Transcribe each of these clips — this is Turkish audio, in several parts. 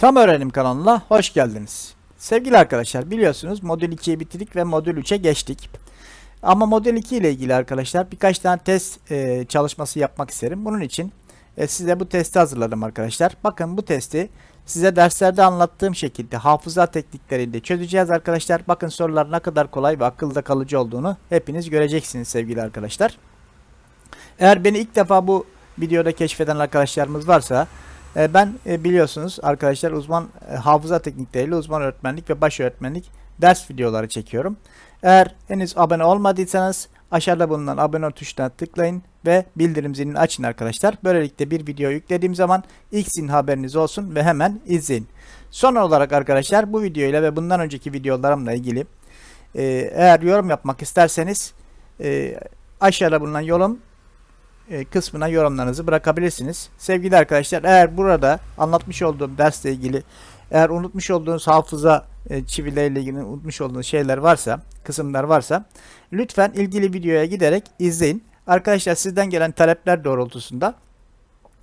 Tam Öğrenim kanalına hoş geldiniz. Sevgili arkadaşlar biliyorsunuz modül 2'yi bitirdik ve modül 3'e geçtik. Ama modül 2 ile ilgili arkadaşlar birkaç tane test e, çalışması yapmak isterim. Bunun için e, size bu testi hazırladım arkadaşlar. Bakın bu testi size derslerde anlattığım şekilde hafıza teknikleriyle çözeceğiz arkadaşlar. Bakın sorular ne kadar kolay ve akılda kalıcı olduğunu hepiniz göreceksiniz sevgili arkadaşlar. Eğer beni ilk defa bu videoda keşfeden arkadaşlarımız varsa ben e, biliyorsunuz arkadaşlar uzman e, hafıza teknikleriyle uzman öğretmenlik ve baş öğretmenlik ders videoları çekiyorum. Eğer henüz abone olmadıysanız aşağıda bulunan abone tuşuna tıklayın ve bildirim zilini açın arkadaşlar. Böylelikle bir video yüklediğim zaman ilk sizin haberiniz olsun ve hemen izleyin. Son olarak arkadaşlar bu videoyla ve bundan önceki videolarımla ilgili e, eğer yorum yapmak isterseniz e, aşağıda bulunan yorum e, kısmına yorumlarınızı bırakabilirsiniz. Sevgili arkadaşlar eğer burada anlatmış olduğum dersle ilgili eğer unutmuş olduğunuz hafıza e, çivileriyle ilgili unutmuş olduğunuz şeyler varsa, kısımlar varsa lütfen ilgili videoya giderek izleyin. Arkadaşlar sizden gelen talepler doğrultusunda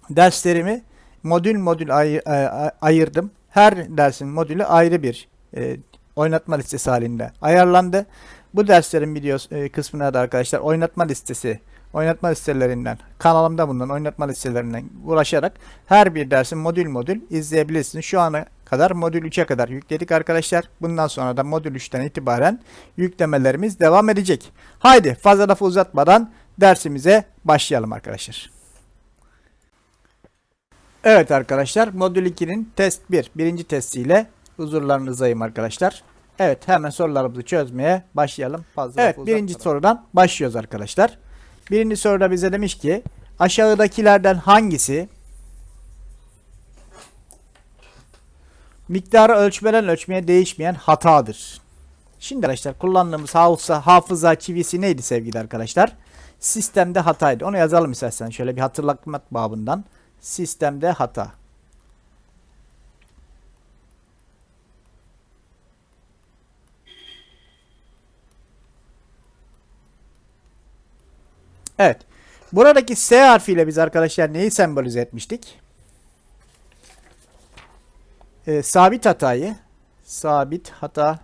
derslerimi modül modül ay- ay- ayırdım. Her dersin modülü ayrı bir e, oynatma listesi halinde ayarlandı. Bu derslerin video e, kısmına da arkadaşlar oynatma listesi oynatma listelerinden kanalımda bulunan oynatma listelerinden ulaşarak her bir dersin modül modül izleyebilirsiniz. Şu ana kadar modül 3'e kadar yükledik arkadaşlar. Bundan sonra da modül 3'ten itibaren yüklemelerimiz devam edecek. Haydi fazla lafı uzatmadan dersimize başlayalım arkadaşlar. Evet arkadaşlar modül 2'nin test 1 birinci testiyle huzurlarınızdayım arkadaşlar. Evet hemen sorularımızı çözmeye başlayalım. Fazla evet birinci sorudan başlıyoruz arkadaşlar. Birinci soruda bize demiş ki aşağıdakilerden hangisi miktarı ölçmeden ölçmeye değişmeyen hatadır? Şimdi arkadaşlar kullandığımız hafıza, hafıza çivisi neydi sevgili arkadaşlar? Sistemde hataydı. Onu yazalım istersen şöyle bir hatırlatmak babından. Sistemde hata. Evet. Buradaki S harfiyle biz arkadaşlar neyi sembolize etmiştik? Ee, sabit hatayı. Sabit hata.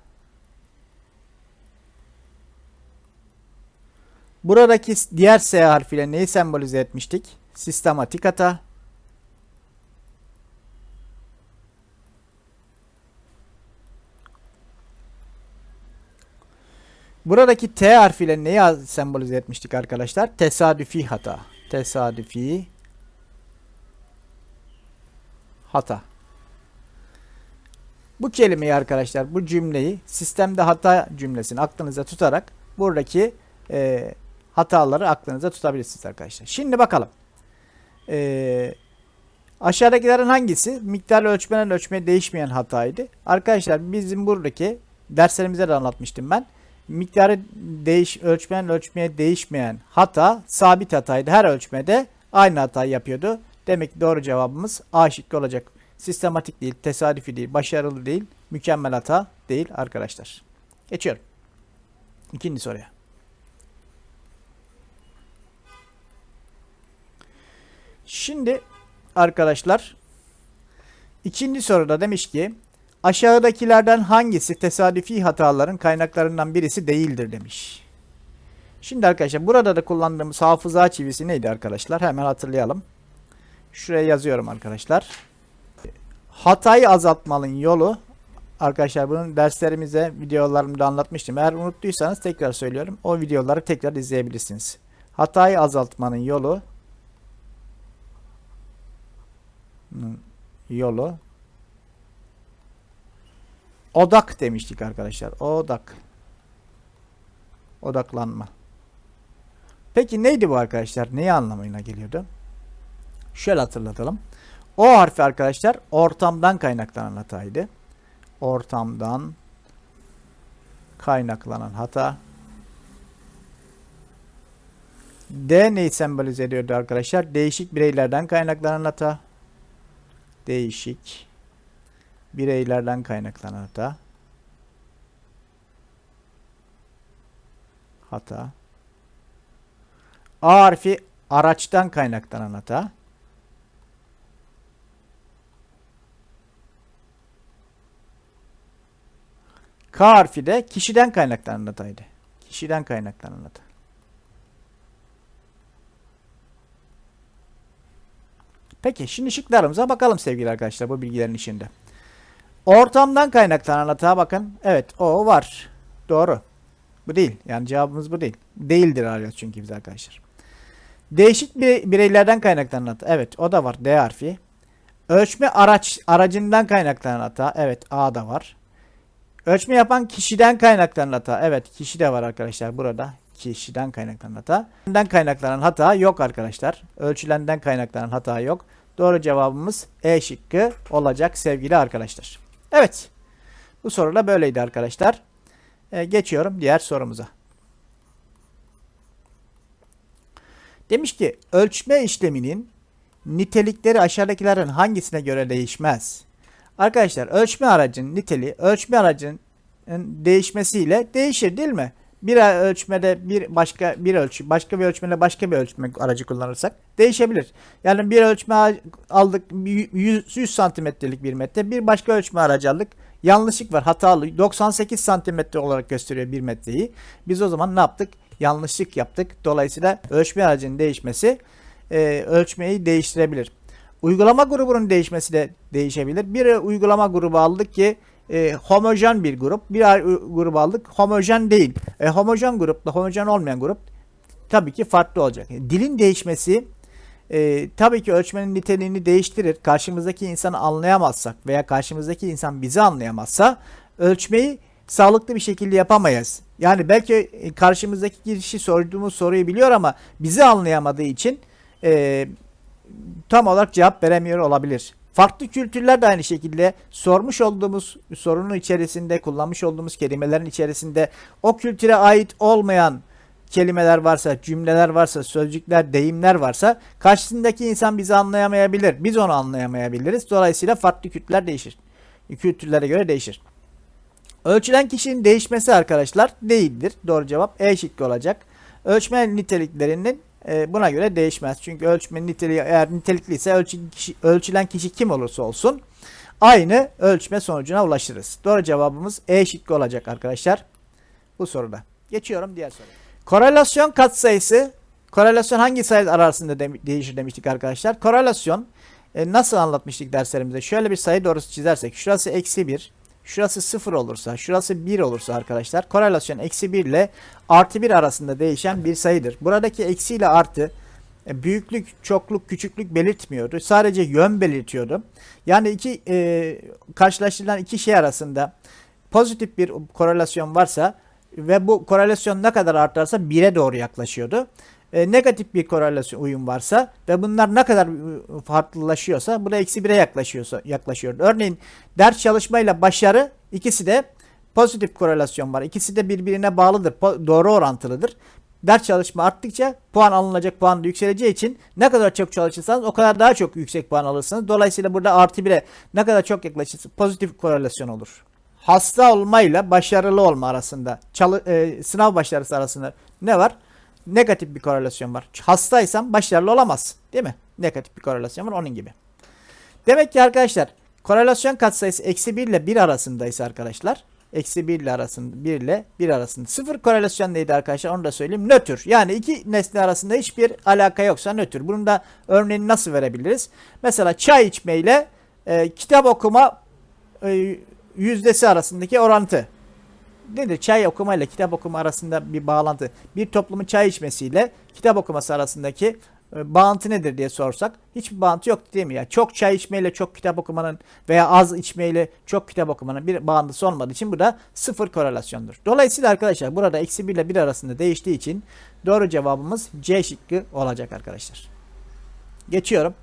Buradaki diğer S harfiyle neyi sembolize etmiştik? Sistematik hata. Buradaki T harfiyle neyi sembolize etmiştik arkadaşlar? Tesadüfi hata. Tesadüfi hata. Bu kelimeyi arkadaşlar, bu cümleyi sistemde hata cümlesini aklınıza tutarak buradaki e, hataları aklınıza tutabilirsiniz arkadaşlar. Şimdi bakalım. E, aşağıdakilerin hangisi miktarla ölçmeden ölçmeye değişmeyen hataydı? Arkadaşlar bizim buradaki derslerimizde de anlatmıştım ben miktarı değiş ölçmeyen ölçmeye değişmeyen hata sabit hataydı. Her ölçmede aynı hatayı yapıyordu. Demek ki doğru cevabımız A şıkkı olacak. Sistematik değil, tesadüfi değil, başarılı değil, mükemmel hata değil arkadaşlar. Geçiyorum. İkinci soruya. Şimdi arkadaşlar ikinci soruda demiş ki Aşağıdakilerden hangisi tesadüfi hataların kaynaklarından birisi değildir demiş. Şimdi arkadaşlar burada da kullandığımız hafıza çivisi neydi arkadaşlar? Hemen hatırlayalım. Şuraya yazıyorum arkadaşlar. Hatayı azaltmanın yolu arkadaşlar bunun derslerimize videolarımda anlatmıştım. Eğer unuttuysanız tekrar söylüyorum. O videoları tekrar izleyebilirsiniz. Hatayı azaltmanın yolu yolu Odak demiştik arkadaşlar. Odak. Odaklanma. Peki neydi bu arkadaşlar? Neyi anlamına geliyordu? Şöyle hatırlatalım. O harfi arkadaşlar ortamdan kaynaklanan hataydı. Ortamdan kaynaklanan hata. D neyi sembolize ediyordu arkadaşlar? Değişik bireylerden kaynaklanan hata. Değişik bireylerden kaynaklanan hata. Hata. A harfi araçtan kaynaklanan hata. K harfi de kişiden kaynaklanan hataydı. Kişiden kaynaklanan hata. Peki şimdi şıklarımıza bakalım sevgili arkadaşlar bu bilgilerin içinde. Ortamdan kaynaklanan hata bakın. Evet o var. Doğru. Bu değil. Yani cevabımız bu değil. Değildir arıyoruz çünkü biz arkadaşlar. Değişik bir bireylerden kaynaklanan hata. Evet o da var. D harfi. Ölçme araç aracından kaynaklanan hata. Evet A da var. Ölçme yapan kişiden kaynaklanan hata. Evet kişi de var arkadaşlar burada. Kişiden kaynaklanan hata. Ölçülenden kaynaklanan hata yok arkadaşlar. Ölçülenden kaynaklanan hata yok. Doğru cevabımız E şıkkı olacak sevgili arkadaşlar. Evet. Bu soru da böyleydi arkadaşlar. Ee, geçiyorum diğer sorumuza. Demiş ki ölçme işleminin nitelikleri aşağıdakilerin hangisine göre değişmez? Arkadaşlar ölçme aracının niteliği ölçme aracının değişmesiyle değişir değil mi? Bir ölçmede bir başka bir ölçü başka bir ölçmede başka bir ölçme aracı kullanırsak değişebilir. Yani bir ölçme aldık 100, 100 santimetrelik bir metre bir başka ölçme aracı aldık. Yanlışlık var hatalı 98 santimetre olarak gösteriyor bir metreyi. Biz o zaman ne yaptık? Yanlışlık yaptık. Dolayısıyla ölçme aracının değişmesi e, ölçmeyi değiştirebilir. Uygulama grubunun değişmesi de değişebilir. Bir uygulama grubu aldık ki e, homojen bir grup. Bir grubu aldık homojen değil. E, homojen grupla homojen olmayan grup tabii ki farklı olacak. Dilin değişmesi e, tabii ki ölçmenin niteliğini değiştirir. Karşımızdaki insanı anlayamazsak veya karşımızdaki insan bizi anlayamazsa ölçmeyi sağlıklı bir şekilde yapamayız. Yani belki karşımızdaki kişi sorduğumuz soruyu biliyor ama bizi anlayamadığı için e, tam olarak cevap veremiyor olabilir. Farklı kültürler de aynı şekilde sormuş olduğumuz sorunun içerisinde kullanmış olduğumuz kelimelerin içerisinde o kültüre ait olmayan kelimeler varsa, cümleler varsa, sözcükler, deyimler varsa karşısındaki insan bizi anlayamayabilir. Biz onu anlayamayabiliriz. Dolayısıyla farklı kültürler değişir. Kültürlere göre değişir. Ölçülen kişinin değişmesi arkadaşlar değildir. Doğru cevap E şıkkı olacak. Ölçme niteliklerinin e, buna göre değişmez. Çünkü ölçmenin niteliği eğer nitelikliyse ölçü, kişi, ölçülen kişi kim olursa olsun aynı ölçme sonucuna ulaşırız. Doğru cevabımız E şıkkı olacak arkadaşlar. Bu soruda. Geçiyorum diğer soruya. Korelasyon katsayısı korelasyon hangi sayı arasında de, değişir demiştik arkadaşlar. Korelasyon e, nasıl anlatmıştık derslerimizde? Şöyle bir sayı doğrusu çizersek şurası eksi 1 şurası 0 olursa, şurası 1 olursa arkadaşlar korelasyon eksi 1 ile artı 1 arasında değişen bir sayıdır. Buradaki eksi ile artı e, büyüklük, çokluk, küçüklük belirtmiyordu. Sadece yön belirtiyordu. Yani iki e, karşılaştırılan iki şey arasında pozitif bir korelasyon varsa ve bu korelasyon ne kadar artarsa 1'e doğru yaklaşıyordu. E, negatif bir korelasyon uyum varsa ve bunlar ne kadar e, farklılaşıyorsa bu da eksi 1'e yaklaşıyorsa yaklaşıyor. Örneğin ders çalışmayla başarı ikisi de pozitif korelasyon var. İkisi de birbirine bağlıdır. Doğru orantılıdır. Ders çalışma arttıkça puan alınacak puan da yükseleceği için ne kadar çok çalışırsanız o kadar daha çok yüksek puan alırsınız. Dolayısıyla burada artı 1'e ne kadar çok yaklaşırsanız pozitif korelasyon olur. Hasta olmayla başarılı olma arasında, çalı, e, sınav başarısı arasında ne var? Negatif bir korelasyon var. Hastaysan başarılı olamazsın. Değil mi? Negatif bir korelasyon var onun gibi. Demek ki arkadaşlar korelasyon katsayısı eksi 1 ile 1 arasındaysa arkadaşlar eksi 1 ile arasında 1 ile 1 arasında. Sıfır korelasyon neydi arkadaşlar onu da söyleyeyim. Nötr. Yani iki nesne arasında hiçbir alaka yoksa nötr. Bunun da örneğini nasıl verebiliriz? Mesela çay içme ile e, kitap okuma e, yüzdesi arasındaki orantı nedir? Çay okuma ile kitap okuma arasında bir bağlantı. Bir toplumun çay içmesiyle kitap okuması arasındaki e, bağıntı nedir diye sorsak hiçbir bağıntı yok değil mi ya? Çok çay içmeyle çok kitap okumanın veya az içmeyle çok kitap okumanın bir bağıntısı olmadığı için bu da sıfır korelasyondur. Dolayısıyla arkadaşlar burada eksi 1 ile 1 arasında değiştiği için doğru cevabımız C şıkkı olacak arkadaşlar. Geçiyorum.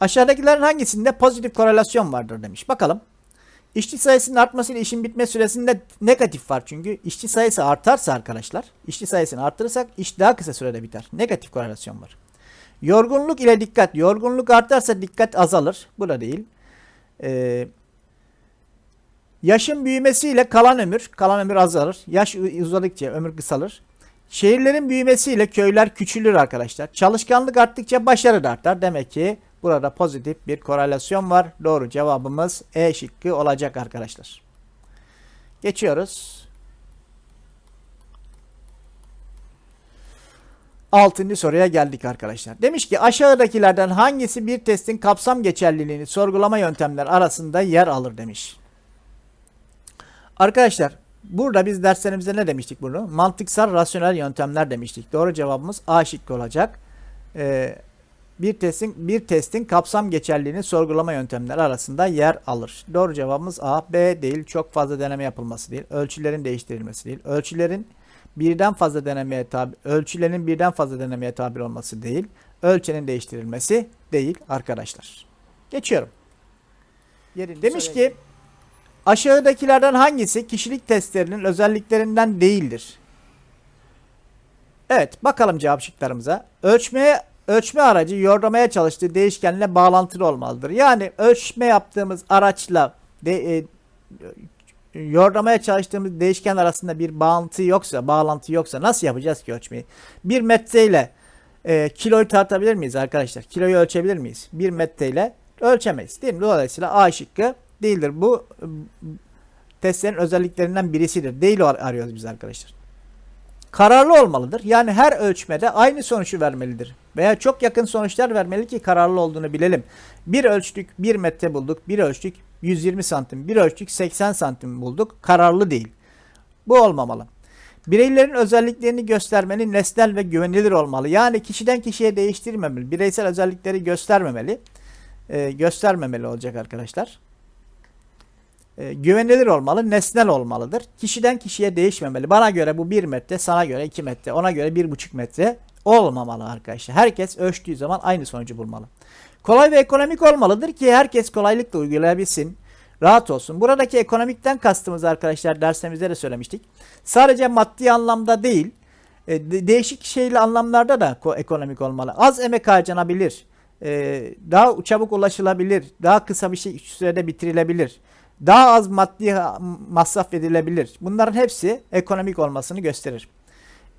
Aşağıdakilerin hangisinde pozitif korelasyon vardır demiş. Bakalım. İşçi sayısının artmasıyla işin bitme süresinde negatif var çünkü. işçi sayısı artarsa arkadaşlar, işçi sayısını arttırırsak iş daha kısa sürede biter. Negatif korelasyon var. Yorgunluk ile dikkat. Yorgunluk artarsa dikkat azalır. Bu da değil. Ee, yaşın büyümesiyle kalan ömür, kalan ömür azalır. Yaş uzadıkça ömür kısalır. Şehirlerin büyümesiyle köyler küçülür arkadaşlar. Çalışkanlık arttıkça başarı da artar. Demek ki Burada pozitif bir korelasyon var. Doğru cevabımız E şıkkı olacak arkadaşlar. Geçiyoruz. Altıncı soruya geldik arkadaşlar. Demiş ki aşağıdakilerden hangisi bir testin kapsam geçerliliğini sorgulama yöntemler arasında yer alır demiş. Arkadaşlar burada biz derslerimizde ne demiştik bunu? Mantıksal rasyonel yöntemler demiştik. Doğru cevabımız A şıkkı olacak. Ee, bir testin bir testin kapsam geçerliliğini sorgulama yöntemleri arasında yer alır. Doğru cevabımız A. B değil. Çok fazla deneme yapılması değil. Ölçülerin değiştirilmesi değil. Ölçülerin birden fazla denemeye tabi ölçülerin birden fazla denemeye tabi olması değil. Ölçenin değiştirilmesi değil arkadaşlar. Geçiyorum. Yerin demiş ki aşağıdakilerden hangisi kişilik testlerinin özelliklerinden değildir? Evet, bakalım cevap şıklarımıza. Ölçmeye ölçme aracı yordamaya çalıştığı değişkenle bağlantılı olmalıdır. Yani ölçme yaptığımız araçla de, e, yordamaya çalıştığımız değişken arasında bir bağlantı yoksa, bağlantı yoksa nasıl yapacağız ki ölçmeyi? Bir metreyle e, kiloyu tartabilir miyiz arkadaşlar? Kiloyu ölçebilir miyiz? Bir metreyle ölçemeyiz. Değil mi? Dolayısıyla A şıkkı değildir. Bu testlerin özelliklerinden birisidir. Değil arıyoruz biz arkadaşlar. Kararlı olmalıdır. Yani her ölçmede aynı sonucu vermelidir. Veya çok yakın sonuçlar vermeli ki kararlı olduğunu bilelim. Bir ölçtük 1 metre bulduk. Bir ölçtük 120 santim. Bir ölçtük 80 santim bulduk. Kararlı değil. Bu olmamalı. Bireylerin özelliklerini göstermenin nesnel ve güvenilir olmalı. Yani kişiden kişiye değiştirmemeli. Bireysel özellikleri göstermemeli. Ee, göstermemeli olacak arkadaşlar. Ee, güvenilir olmalı, nesnel olmalıdır. Kişiden kişiye değişmemeli. Bana göre bu 1 metre, sana göre 2 metre, ona göre 1,5 metre olmamalı arkadaşlar. Herkes ölçtüğü zaman aynı sonucu bulmalı. Kolay ve ekonomik olmalıdır ki herkes kolaylıkla uygulayabilsin. Rahat olsun. Buradaki ekonomikten kastımız arkadaşlar dersimizde de söylemiştik. Sadece maddi anlamda değil, e, de- değişik şeyli anlamlarda da ko- ekonomik olmalı. Az emek harcanabilir. e, daha çabuk ulaşılabilir. Daha kısa bir şey sürede bitirilebilir. Daha az maddi masraf edilebilir. Bunların hepsi ekonomik olmasını gösterir.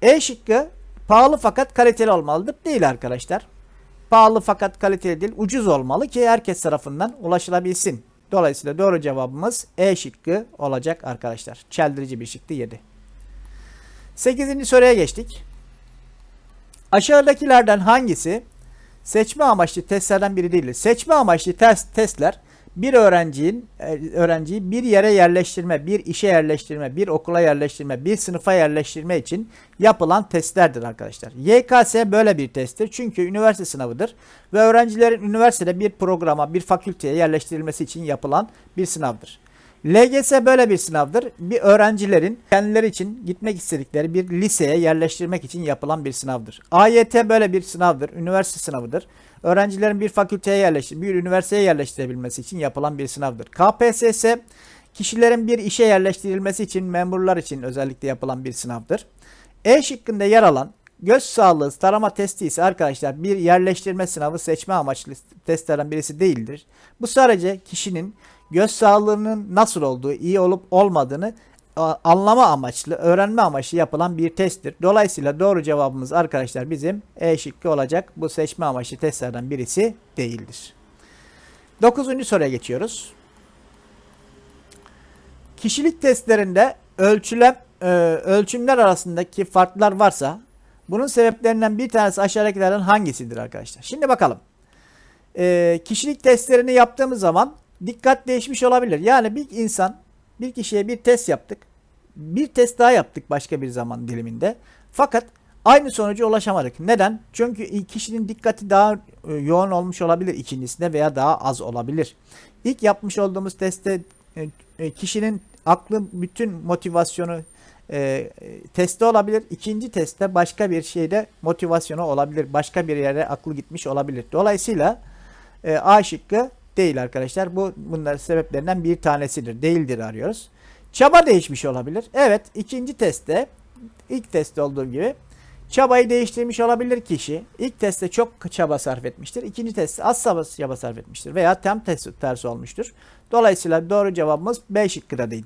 E şıkkı pahalı fakat kaliteli olmalıdır. Değil arkadaşlar. Pahalı fakat kaliteli değil. Ucuz olmalı ki herkes tarafından ulaşılabilsin. Dolayısıyla doğru cevabımız E şıkkı olacak arkadaşlar. Çeldirici bir şıktı 7. 8. soruya geçtik. Aşağıdakilerden hangisi seçme amaçlı testlerden biri değildir? Seçme amaçlı test, testler bir öğrencinin e, öğrenciyi bir yere yerleştirme, bir işe yerleştirme, bir okula yerleştirme, bir sınıfa yerleştirme için yapılan testlerdir arkadaşlar. YKS böyle bir testtir çünkü üniversite sınavıdır ve öğrencilerin üniversitede bir programa, bir fakülteye yerleştirilmesi için yapılan bir sınavdır. LGS böyle bir sınavdır. Bir öğrencilerin kendileri için gitmek istedikleri bir liseye yerleştirmek için yapılan bir sınavdır. AYT böyle bir sınavdır. Üniversite sınavıdır. Öğrencilerin bir fakülteye yerleştir, bir üniversiteye yerleştirebilmesi için yapılan bir sınavdır. KPSS kişilerin bir işe yerleştirilmesi için memurlar için özellikle yapılan bir sınavdır. E şıkkında yer alan göz sağlığı tarama testi ise arkadaşlar bir yerleştirme sınavı seçme amaçlı testlerden birisi değildir. Bu sadece kişinin göz sağlığının nasıl olduğu, iyi olup olmadığını anlama amaçlı, öğrenme amaçlı yapılan bir testtir. Dolayısıyla doğru cevabımız arkadaşlar bizim E şıkkı olacak. Bu seçme amaçlı testlerden birisi değildir. Dokuzuncu soruya geçiyoruz. Kişilik testlerinde ölçülem, e, ölçümler arasındaki farklar varsa bunun sebeplerinden bir tanesi aşağıdakilerden hangisidir arkadaşlar? Şimdi bakalım. E, kişilik testlerini yaptığımız zaman dikkat değişmiş olabilir. Yani bir insan bir kişiye bir test yaptık. Bir test daha yaptık başka bir zaman diliminde. Fakat aynı sonuca ulaşamadık. Neden? Çünkü kişinin dikkati daha e, yoğun olmuş olabilir ikincisinde veya daha az olabilir. İlk yapmış olduğumuz testte e, e, kişinin aklı bütün motivasyonu e, e, testte olabilir. İkinci testte başka bir şeyde motivasyonu olabilir. Başka bir yere aklı gitmiş olabilir. Dolayısıyla e, A şıkkı değil arkadaşlar. Bu bunların sebeplerinden bir tanesidir. Değildir arıyoruz. Çaba değişmiş olabilir. Evet, ikinci testte ilk testte olduğu gibi çabayı değiştirmiş olabilir kişi. İlk testte çok çaba sarf etmiştir. İkinci testte az çaba sarf etmiştir veya tam test tersi olmuştur. Dolayısıyla doğru cevabımız B şıkkı da değil.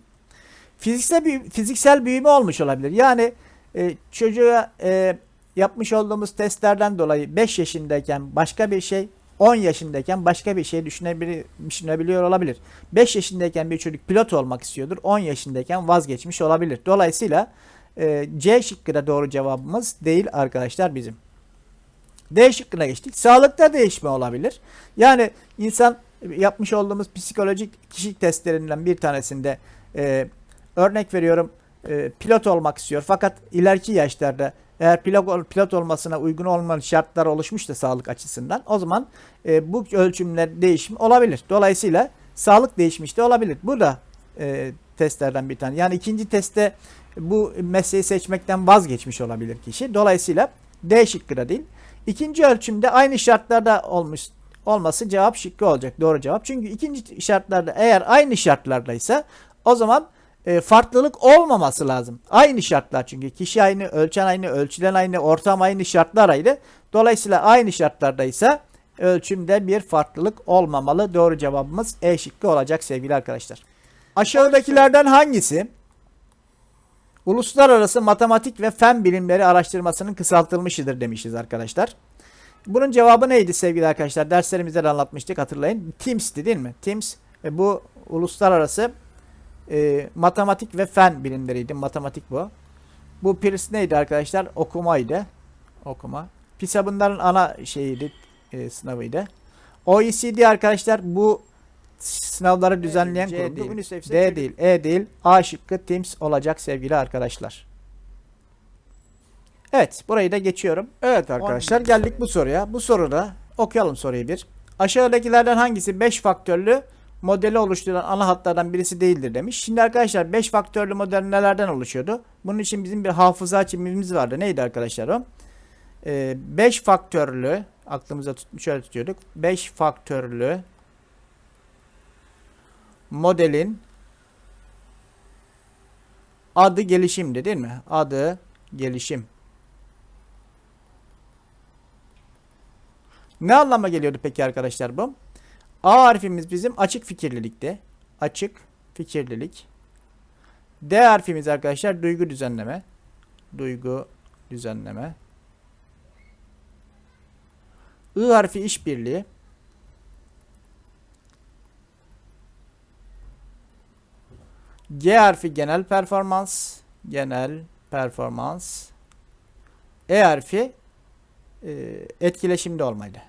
Fiziksel büyü- fiziksel büyüme olmuş olabilir. Yani e, çocuğa e, yapmış olduğumuz testlerden dolayı 5 yaşındayken başka bir şey 10 yaşındayken başka bir şey düşünebiliyor olabilir. 5 yaşındayken bir çocuk pilot olmak istiyordur. 10 yaşındayken vazgeçmiş olabilir. Dolayısıyla e, C şıkkı da doğru cevabımız değil arkadaşlar bizim. D şıkkına geçtik. Sağlıkta değişme olabilir. Yani insan yapmış olduğumuz psikolojik kişilik testlerinden bir tanesinde e, örnek veriyorum e, pilot olmak istiyor. Fakat ileriki yaşlarda eğer pilot, olmasına uygun olmayan şartlar oluşmuş da sağlık açısından o zaman e, bu ölçümler değişim olabilir. Dolayısıyla sağlık değişmiş de olabilir. Bu da e, testlerden bir tane. Yani ikinci testte bu mesleği seçmekten vazgeçmiş olabilir kişi. Dolayısıyla D şıkkı da değil. İkinci ölçümde aynı şartlarda olmuş olması cevap şıkkı olacak. Doğru cevap. Çünkü ikinci şartlarda eğer aynı şartlardaysa o zaman e, farklılık olmaması lazım. Aynı şartlar çünkü kişi aynı, ölçen aynı, ölçülen aynı, ortam aynı, şartlar aynı. Dolayısıyla aynı şartlardaysa ölçümde bir farklılık olmamalı. Doğru cevabımız E şıkkı olacak sevgili arkadaşlar. Aşağıdakilerden hangisi uluslararası matematik ve fen bilimleri araştırmasının kısaltılmışıdır demişiz arkadaşlar. Bunun cevabı neydi sevgili arkadaşlar? Derslerimizde de anlatmıştık hatırlayın. TIMS'ti değil mi? TIMS e, bu uluslararası e, matematik ve fen bilimleriydi. Matematik bu. Bu PIRS neydi arkadaşlar? Okumaydı. Okuma. PISA bunların ana şeyiydi, e, sınavıydı. OECD arkadaşlar bu sınavları düzenleyen C kurumdu. değil. D değil, E değil. A şıkkı TIMS olacak sevgili arkadaşlar. Evet, burayı da geçiyorum. Evet arkadaşlar geldik bu soruya. Bu soruda okuyalım soruyu bir. Aşağıdakilerden hangisi 5 faktörlü modeli oluşturan ana hatlardan birisi değildir demiş. Şimdi arkadaşlar 5 faktörlü model nelerden oluşuyordu? Bunun için bizim bir hafıza açımımız vardı. Neydi arkadaşlar o? 5 faktörlü aklımıza tut, şöyle tutuyorduk. 5 faktörlü modelin adı gelişimdi değil mi? Adı gelişim. Ne anlama geliyordu peki arkadaşlar bu? A harfimiz bizim açık fikirlilikti. Açık fikirlilik. D harfimiz arkadaşlar duygu düzenleme. Duygu düzenleme. I harfi işbirliği. G harfi genel performans. Genel performans. E harfi e, etkileşimde olmaydı.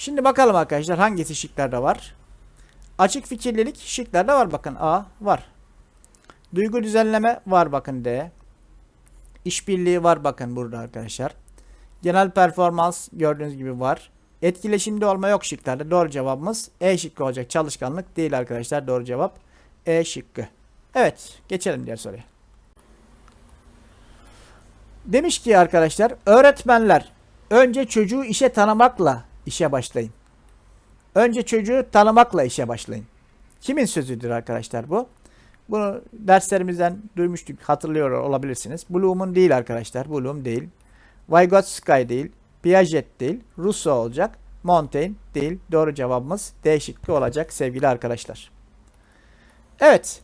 Şimdi bakalım arkadaşlar hangisi şıklarda var. Açık fikirlilik şıklarda var bakın A var. Duygu düzenleme var bakın D. İşbirliği var bakın burada arkadaşlar. Genel performans gördüğünüz gibi var. Etkileşimde olma yok şıklarda. Doğru cevabımız E şıkkı olacak. Çalışkanlık değil arkadaşlar. Doğru cevap E şıkkı. Evet geçelim diğer soruya. Demiş ki arkadaşlar öğretmenler önce çocuğu işe tanımakla işe başlayın. Önce çocuğu tanımakla işe başlayın. Kimin sözüdür arkadaşlar bu? Bunu derslerimizden duymuştuk, hatırlıyor olabilirsiniz. Bloom'un değil arkadaşlar. Bloom değil. Vygotsky değil. Piaget değil. Rousseau olacak. Montaigne değil. Doğru cevabımız D olacak sevgili arkadaşlar. Evet.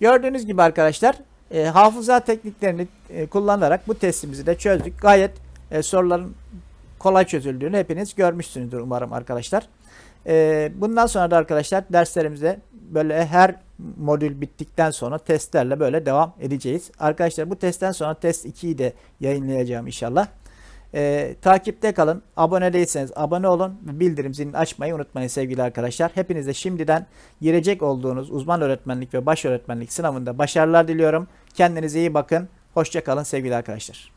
Gördüğünüz gibi arkadaşlar e, hafıza tekniklerini e, kullanarak bu testimizi de çözdük. Gayet e, soruların kolay çözüldüğünü hepiniz görmüşsünüzdür umarım arkadaşlar. E, bundan sonra da arkadaşlar derslerimize böyle her modül bittikten sonra testlerle böyle devam edeceğiz. Arkadaşlar bu testten sonra test 2'yi de yayınlayacağım inşallah. E, takipte kalın. Abone değilseniz abone olun. Bildirim zilini açmayı unutmayın sevgili arkadaşlar. Hepinize şimdiden girecek olduğunuz uzman öğretmenlik ve baş öğretmenlik sınavında başarılar diliyorum. Kendinize iyi bakın. Hoşça kalın sevgili arkadaşlar.